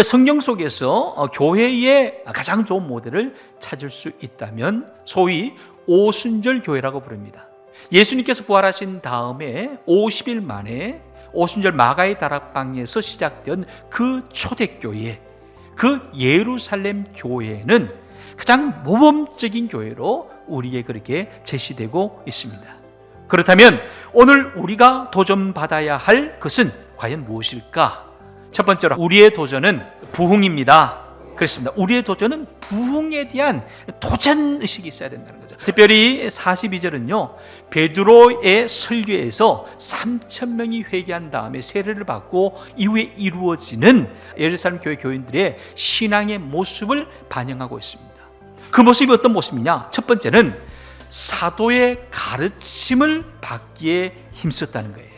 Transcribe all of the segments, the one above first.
성경 속에서 어, 교회의 가장 좋은 모델을 찾을 수 있다면 소위 오순절 교회라고 부릅니다. 예수님께서 부활하신 다음에 50일 만에 오순절 마가의 다락방에서 시작된 그 초대교회, 그 예루살렘 교회는 가장 모범적인 교회로 우리에게 그렇게 제시되고 있습니다. 그렇다면 오늘 우리가 도전받아야 할 것은 과연 무엇일까? 첫 번째로 우리의 도전은 부흥입니다. 그렇습니다. 우리의 도전은 부흥에 대한 도전 의식이 있어야 된다는 거죠. 특별히 42절은요. 베드로의 설교에서 3천 명이 회개한 다음에 세례를 받고 이후에 이루어지는 예루살렘 교회 교인들의 신앙의 모습을 반영하고 있습니다. 그 모습이 어떤 모습이냐? 첫 번째는 사도의 가르침을 받기에 힘썼다는 거예요.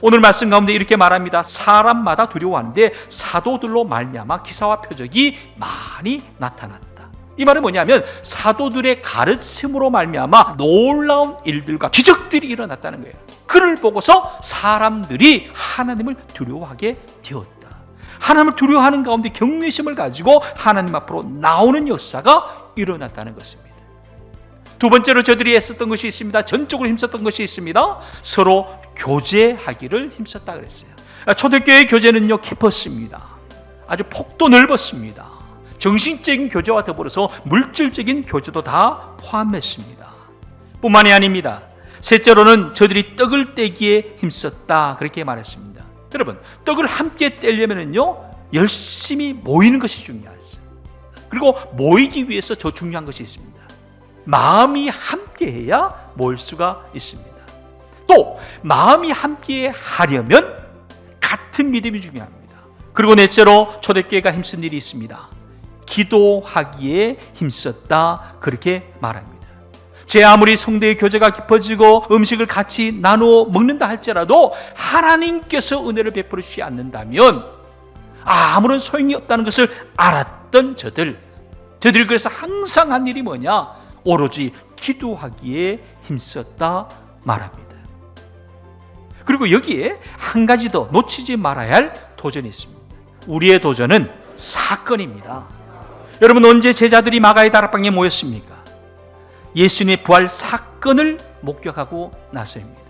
오늘 말씀 가운데 이렇게 말합니다. 사람마다 두려워하는데 사도들로 말미암아 기사와 표적이 많이 나타났다. 이 말은 뭐냐면 사도들의 가르침으로 말미암아 놀라운 일들과 기적들이 일어났다는 거예요. 그를 보고서 사람들이 하나님을 두려워하게 되었다. 하나님을 두려워하는 가운데 경외심을 가지고 하나님 앞으로 나오는 역사가 일어났다는 것입니다. 두 번째로 저들이 애썼던 것이 있습니다. 전적으로 힘썼던 것이 있습니다. 서로 교제하기를 힘썼다 그랬어요. 초대교회 교제는요 깊었습니다. 아주 폭도 넓었습니다. 정신적인 교제와 더불어서 물질적인 교제도 다 포함했습니다. 뿐만이 아닙니다. 셋째로는 저들이 떡을 떼기에 힘썼다 그렇게 말했습니다. 여러분 떡을 함께 떼려면은요 열심히 모이는 것이 중요하죠. 그리고 모이기 위해서 더 중요한 것이 있습니다. 마음이 함께해야 모일 수가 있습니다. 또 마음이 함께 하려면 같은 믿음이 중요합니다. 그리고 넷째로 초대교회가 힘쓴 일이 있습니다. 기도하기에 힘썼다 그렇게 말합니다. 제 아무리 성대의 교제가 깊어지고 음식을 같이 나누어 먹는다 할지라도 하나님께서 은혜를 베풀어 주지 않는다면 아무런 소용이 없다는 것을 알았던 저들 저들이 그래서 항상 한 일이 뭐냐 오로지 기도하기에 힘썼다 말합니다. 그리고 여기에 한 가지 더 놓치지 말아야 할 도전이 있습니다. 우리의 도전은 사건입니다. 여러분 언제 제자들이 마가의 다락방에 모였습니까? 예수님의 부활 사건을 목격하고 나서입니다.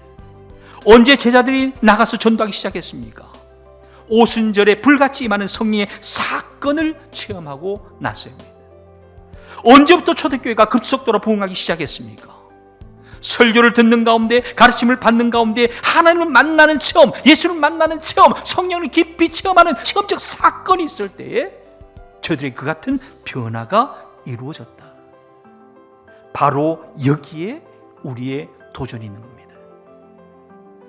언제 제자들이 나가서 전도하기 시작했습니까? 오순절에 불같이 임하는 성령의 사건을 체험하고 나서입니다. 언제부터 초대교회가 급속도로 부흥하기 시작했습니까? 설교를 듣는 가운데 가르침을 받는 가운데 하나님을 만나는 체험, 예수를 만나는 체험, 성령을 깊이 체험하는 체험적 사건이 있을 때에 저들의 그 같은 변화가 이루어졌다. 바로 여기에 우리의 도전이 있는 겁니다.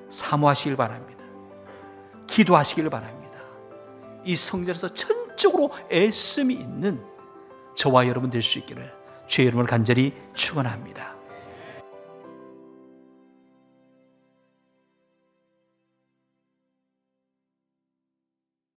사모하시길 바랍니다. 기도하시길 바랍니다. 이 성전에서 전적으로 애씀이 있는 저와 여러분 될 수 있기를 주의 이름을 간절히 축원합니다.